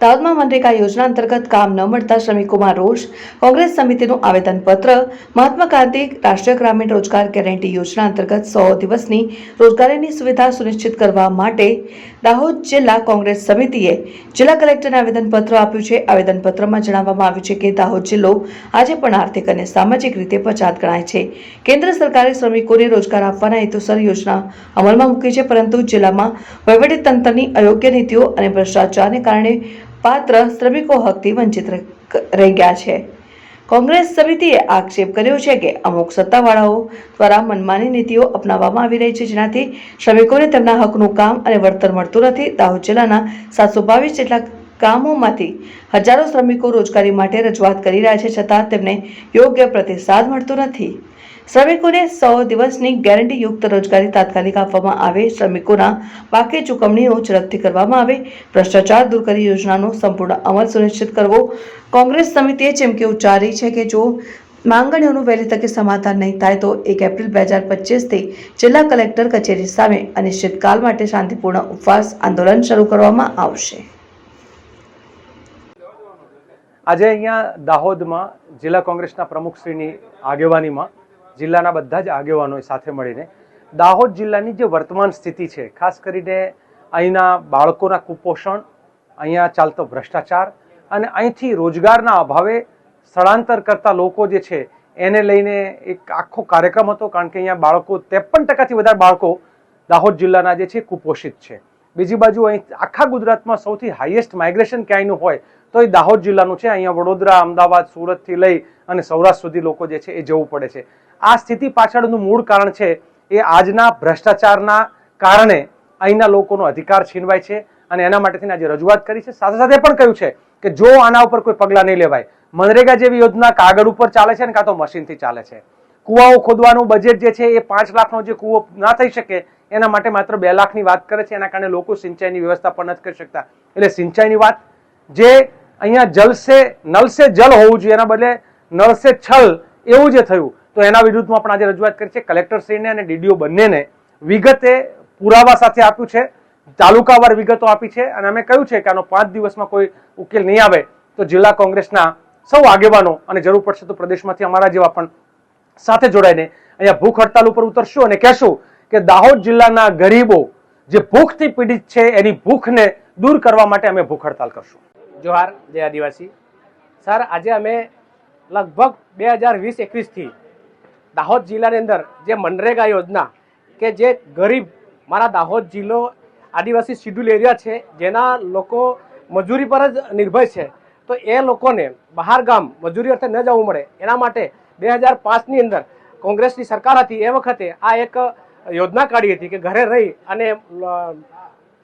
દાહોદમાં મનરેગા યોજના અંતર્ગત કામ ન મળતા શ્રમિકોમાં રોષ. કોંગ્રેસ સમિતિનું આવેદનપત્ર. મહાત્મા ગાંધી રાષ્ટ્રીય ગ્રામીણ રોજગાર ગેરંટી યોજના અંતર્ગત સો દિવસની રોજગારીની સુવિધા સુનિશ્ચિત કરવા માટે દાહોદ જિલ્લા કોંગ્રેસ સમિતિએ જિલ્લા કલેક્ટરને આવેદનપત્ર આપ્યું છે. આવેદનપત્રમાં જણાવવામાં આવ્યું છે કે દાહોદ જિલ્લો આજે પણ આર્થિક અને સામાજિક રીતે પછાત ગણાય છે. કેન્દ્ર સરકારે શ્રમિકોને રોજગાર આપવાના હેતુસર યોજના અમલમાં મૂકી છે, પરંતુ જિલ્લામાં વહીવટીતંત્રની અયોગ્ય નીતિઓ અને ભ્રષ્ટાચારને કારણે પાત્ર શ્રમિકો હકથી વંચિત રહી ગયા છે. કોંગ્રેસ સમિતિએ આક્ષેપ કર્યો છે કે અમુક સત્તાવાળાઓ દ્વારા મનમાની નીતિઓ અપનાવવામાં આવી રહી છે, જેનાથી શ્રમિકોને તેમના હકનું કામ અને વળતર મળતું નથી. દાહોદ જિલ્લાના સાતસો બાવીસ જેટલા ગામોમાંથી હજારો શ્રમિકો રોજગારી માટે રજૂઆત કરી રહ્યા છે, છતાં તેમને યોગ્ય પ્રતિસાદ મળતો નથી. શ્રમિકોને સો દિવસની ગેરંટીયુક્ત રોજગારી તાત્કાલિક આપવામાં આવે, શ્રમિકોના બાકી ચૂકવણીઓ ઝડપથી કરવામાં આવે, ભ્રષ્ટાચાર દૂર કરી યોજનાનો સંપૂર્ણ અમલ સુનિશ્ચિત કરવો. કોંગ્રેસ સમિતિએ ચીમકી ઉચ્ચારી છે કે જો માંગણીઓનું વહેલી તકે સમાધાન નહીં થાય, તો એક એપ્રિલ બે હજાર પચીસથી જિલ્લા કલેક્ટર કચેરી સામે અનિશ્ચિતકાલ માટે શાંતિપૂર્ણ ઉપવાસ આંદોલન શરૂ કરવામાં આવશે. આજે અહીંયા દાહોદમાં જિલ્લા કોંગ્રેસના પ્રમુખશ્રીની આગેવાનીમાં જિલ્લાના બધા જ આગેવાનો સાથે મળીને દાહોદ જિલ્લાની જે વર્તમાન સ્થિતિ છે, ખાસ કરીને અહીંના બાળકોના કુપોષણ, અહીંયા ચાલતો ભ્રષ્ટાચાર અને અહીંથી રોજગારના અભાવે સ્થળાંતર કરતા લોકો જે છે, એને લઈને એક આખો કાર્યક્રમ હતો, કારણ કે અહીંયા બાળકો ત્રેપન ટકાથી વધારે બાળકો દાહોદ જિલ્લાના જે છે, કુપોષિત છે. બીજી બાજુ અહીં આખા ગુજરાતમાં સૌથી હાઈએસ્ટ માઇગ્રેશન ક્યાંયનું હોય, તો એ દાહોદ જિલ્લાનું છે. અહીંયા વડોદરા, અમદાવાદ, સુરતથી લઈ અને સૌરાષ્ટ્ર સુધી લોકો જે છે એ જવું પડે છે. આ સ્થિતિ પાછળનું મૂળ કારણ છે એ આજના ભ્રષ્ટાચારના કારણે અહીંના લોકોનો અધિકાર છીનવાય છે અને એના માટે થઈને આજે રજૂઆત કરી છે. સાથે સાથે પણ કહ્યું છે કે જો આના ઉપર કોઈ પગલાં નહીં લેવાય, મનરેગા જેવી યોજના કાગળ ઉપર ચાલે છે ને કાં તો મશીનથી ચાલે છે. કુવાઓ ખોદવાનું બજેટ જે છે એ પાંચ લાખનો જે કુવો ના થઈ શકે એના માટે માત્ર બે લાખની વાત કરે છે, એના કારણે લોકો સિંચાઈની વ્યવસ્થા પણ નથી કરી શકતા. એટલે સિંચાઈની વાત, જે અહીંયા જલસે, નલસે જલ હોવું જોઈએ, એના બદલે નળસે છલ એવું જે થયું, તો એના વિરુદ્ધમાં પણ આજે રજૂઆત કરી છે. કલેક્ટરશ્રીને અને ડીડીઓ બંનેને વિગતે પુરાવા સાથે આપ્યું છે. તાલુકાવાર વિગતો આપી છે. અને અમે કહ્યું છે કે આનો પાંચ દિવસમાં કોઈ ઉકેલ નહીં આવે, તો જિલ્લા કોંગ્રેસના સૌ આગેવાનો અને જરૂર પડશે તો પ્રદેશમાંથી અમારા જેવા પણ સાથે જોડાઈને અહીંયા ભૂખ હડતાલ ઉપર ઉતરશું અને કહેશું કે દાહોદ જિલ્લાના ગરીબો જે ભૂખથી પીડિત છે, એની ભૂખને દૂર કરવા માટે અમે ભૂખ હડતાલ કરશું. જોહાર, જય આદિવાસી. સર, આજે અમે લગભગ બે હજાર વીસ એકવીસથી દાહોદ જિલ્લાની અંદર જે મનરેગા યોજના કે જે ગરીબ મારા દાહોદ જિલ્લો આદિવાસી શિડ્યુલ એરિયા છે, જેના લોકો મજૂરી પર જ નિર્ભર છે, તો એ લોકોને બહાર ગામ મજૂરી અર્થે ન જવું મળે. એના માટે બે હજાર પાંચની અંદર કોંગ્રેસની સરકાર હતી. એ વખતે આ એક યોજના કાઢી હતી કે ઘરે રહી અને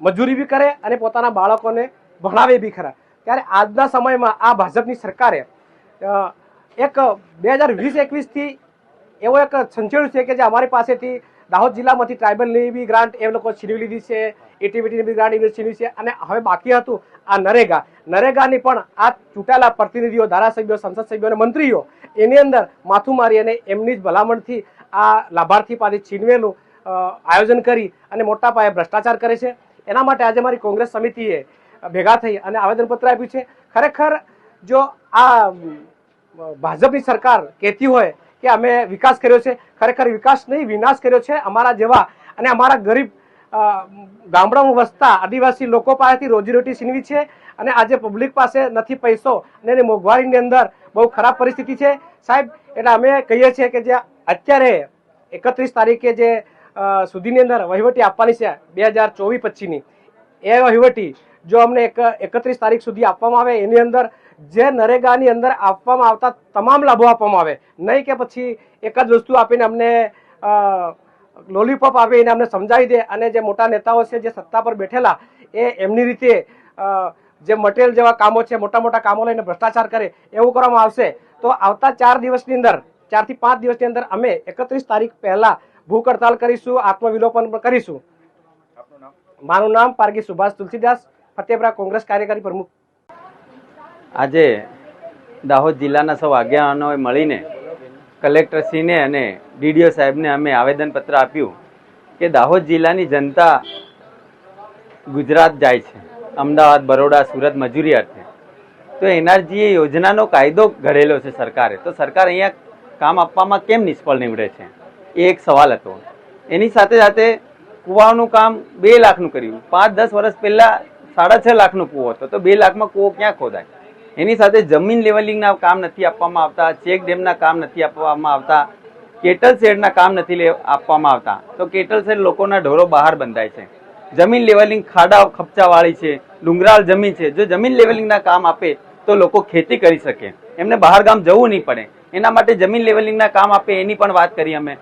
મજૂરી બી કરે અને પોતાના બાળકોને ભણાવે બી ખરા. ત્યારે આજના સમયમાં આ ભાજપની સરકારે એક બે હજાર વીસ એકવીસથી એવો એક સંચેડું છે કે જે અમારી પાસેથી દાહોદ જિલ્લામાંથી ટ્રાઇબલની બી ગ્રાન્ટ એ લોકો છીનવી લીધી છે, એટીવીટીની બી ગ્રાન્ટ એવી છીનવી છે અને હવે બાકી હતું આ નરેગા. નરેગાની પણ આ ચૂંટાયેલા પ્રતિનિધિઓ, ધારાસભ્યો, સંસદ સભ્યો અને મંત્રીઓ એની અંદર માથું મારી અને એમની જ ભલામણથી આ લાભાર્થી પાસે છીનવેલું આયોજન કરી અને મોટા પાયે ભ્રષ્ટાચાર કરે છે. એના માટે આજે મારી કોંગ્રેસ સમિતિએ ભેગા થઈ અને આવેદનપત્ર આપ્યું છે. ખરેખર જો આ ભાજપની સરકાર કહેતી હોય કે અમે વિકાસ કર્યો છે, ખરેખર વિકાસ નહીં, વિનાશ કર્યો છે અમારા જેવા અને અમારા ગરીબ ગામડામાં વસતા આદિવાસી લોકો પાસેથી રોજીરોટી છીનવી છે અને આજે પબ્લિક પાસે નથી પૈસો અને એની મોંઘવારીની અંદર બહુ ખરાબ પરિસ્થિતિ છે. સાહેબ, એટલે અમે કહીએ છીએ કે જે અત્યારે એકત્રીસ તારીખે જે સુધીની અંદર વહીવટી આપવાની છે બે હજાર ચોવીસ પચીસની. એ વહીવટી જો અમને એક, એકત્રીસ તારીખ સુધી આપવામાં આવે, એની અંદર જે નરેગાની અંદર આપવામાં આવતા તમામ લાભો આપવામાં આવે. નહીં કે પછી એક જ વસ્તુ આપીને અમને લોલીપોપ આપીને અમને સમજાવી દે અને જે મોટા નેતાઓ છે જે સત્તા પર બેઠેલા, એ એમની રીતે જે મટેરિયલ જેવા કામો છે મોટા મોટા કામો લઈને ભ્રષ્ટાચાર કરે, એવું કરવામાં આવશે. તો આવતા ચાર દિવસની અંદર, ચારથી પાંચ દિવસની અંદર અમે એકત્રીસ તારીખ પહેલા ભૂખ હડતાલ કરીશું, આત્મવિલોપન પણ કરીશું. મારું નામ પારગી સુભાષ તુલસીદાસ, ફતેપરા કોંગ્રેસ કાર્યકારી પ્રમુખ. આજે દાહોદ જિલ્લાના સૌ આગેવાનોએ મળીને કલેક્ટરશ્રીને અને ડીડીઓ સાહેબને અમે આવેદનપત્ર આપ્યું કે દાહોદ જિલ્લાની જનતા ગુજરાત જાય છે, અમદાવાદ, બરોડા, સુરત, મજૂરી અર્થે. તો એનઆરજી યોજનાનો કાયદો ઘડેલો છે સરકારે. તો સરકાર અહીંયા કામ આપવામાં કેમ નિષ્ફળ નીવડે છે? એ એક સવાલ હતો. એની સાથે સાથે કૂવાનું કામ બે લાખનું કર્યું. પાંચ, દસ વર્ષ પહેલાં સાડા છ લાખનો કૂવો હતો. તો બે લાખમાં કૂવો ક્યાં ખોદાય? એની સાથે જમીન લેવલિંગના કામ નથી આપવામાં આવતા, ચેક ડેમના કામ નથી આપવામાં આવતા, કેટલ શેડના કામ નથી લે- આપવામાં આવતા. તો કેટલ શેડ લોકોના ઢોરો બહાર બંધાય છે. જમીન લેવલિંગ ખાડા ખપચાવાળી છે, ડુંગરાળ જમીન છે. જો જમીન લેવલિંગના કામ આપે, તો લોકો ખેતી કરી શકે. એમને બહાર ગામ જવું નહીં પડે. એના માટે જમીન લેવલિંગના કામ આપે એની પણ વાત કરી અમે.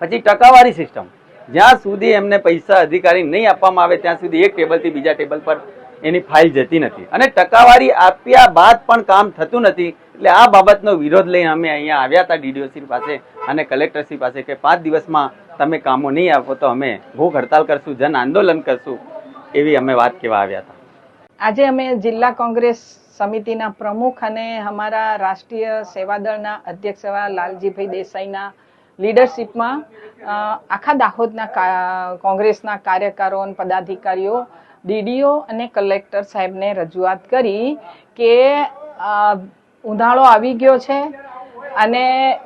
પછી ટકાવારી સિસ્ટમ જ્યાં સુધી એમને પૈસા અધિકારી નહીં આપવામાં આવે, ત્યાં સુધી એક ટેબલથી બીજા ટેબલ પર એની ફાઇલ જતી નથી. અને ટકાવારી આપ્યા બાદ પણ કામ થતું નથી. એટલે આ બાબતનો વિરોધ લઈને અમે અહીંયા આવ્યા હતા ડીડીઓસી પાસે અને કલેક્ટરશ્રી પાસે કે પાંચ દિવસમાં તમે કામો નહીં આપો તો અમે ભૂખ હડતાલ કરશું, જન આંદોલન કરશું, એવી અમે વાત કહેવા આવ્યા હતા. આજે અમે જિલ્લા કોંગ્રેસ સમિતિના પ્રમુખ અને અમારા રાષ્ટ્રીય સેવાદળના અધ્યક્ષ એવા લાલજીભાઈ દેસાઈના લીડરશિપમાં આખા દાહોદના કોંગ્રેસના કાર્યકરો અને પદાધિકારીઓ, ડીડીઓ અને કલેક્ટર સાહેબને રજૂઆત કરી કે ઉનાળો આવી ગયો છે અને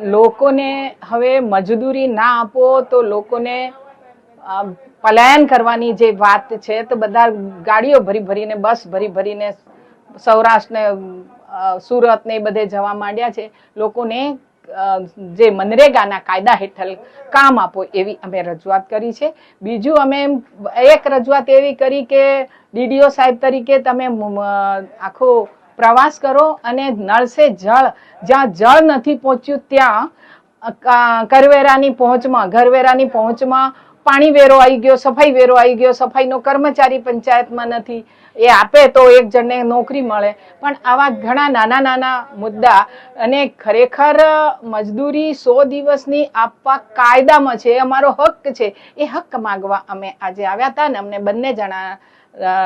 લોકોને હવે મજદૂરી ના આપો તો લોકોને પલાયન કરવાની જે વાત છે તો બધા ગાડીઓ ભરી ભરીને, બસ ભરી ભરીને, સૌરાષ્ટ્રને સુરત ને એ બધે જવા માંડ્યા છે. લોકોને જે મનરેગાના કાયદા હેઠળ કામ આપો એવી અમે રજૂઆત કરી છે. બીજું અમે એક રજૂઆત એવી કરી કે ડીડીઓ સાહેબ તરીકે તમે આખો પ્રવાસ કરો અને નળ સે જળ, જ્યાં જળ નથી પહોંચ્યું ત્યાં કરવેરાની પહોંચમાં, ઘરવેરાની પહોંચમાં પાણી વેરો આવી ગયો, સફાઈ વેરો આવી ગયો, સફાઈનો કર્મચારી પંચાયતમાં નથી. એ આપે તો એક જણને નોકરી મળે. પણ આવા ઘણા નાના નાના મુદ્દા અને ખરેખર મજદૂરી સો દિવસની આપવા કાયદામાં છે અમારો હક છે. એ હક માગવા અમે આજે આવ્યા હતા અને અમને બંને જણા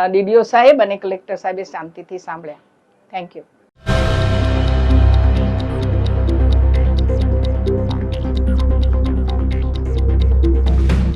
ડીડીઓ સાહેબ અને કલેક્ટર સાહેબે શાંતિથી સાંભળ્યા. Thank you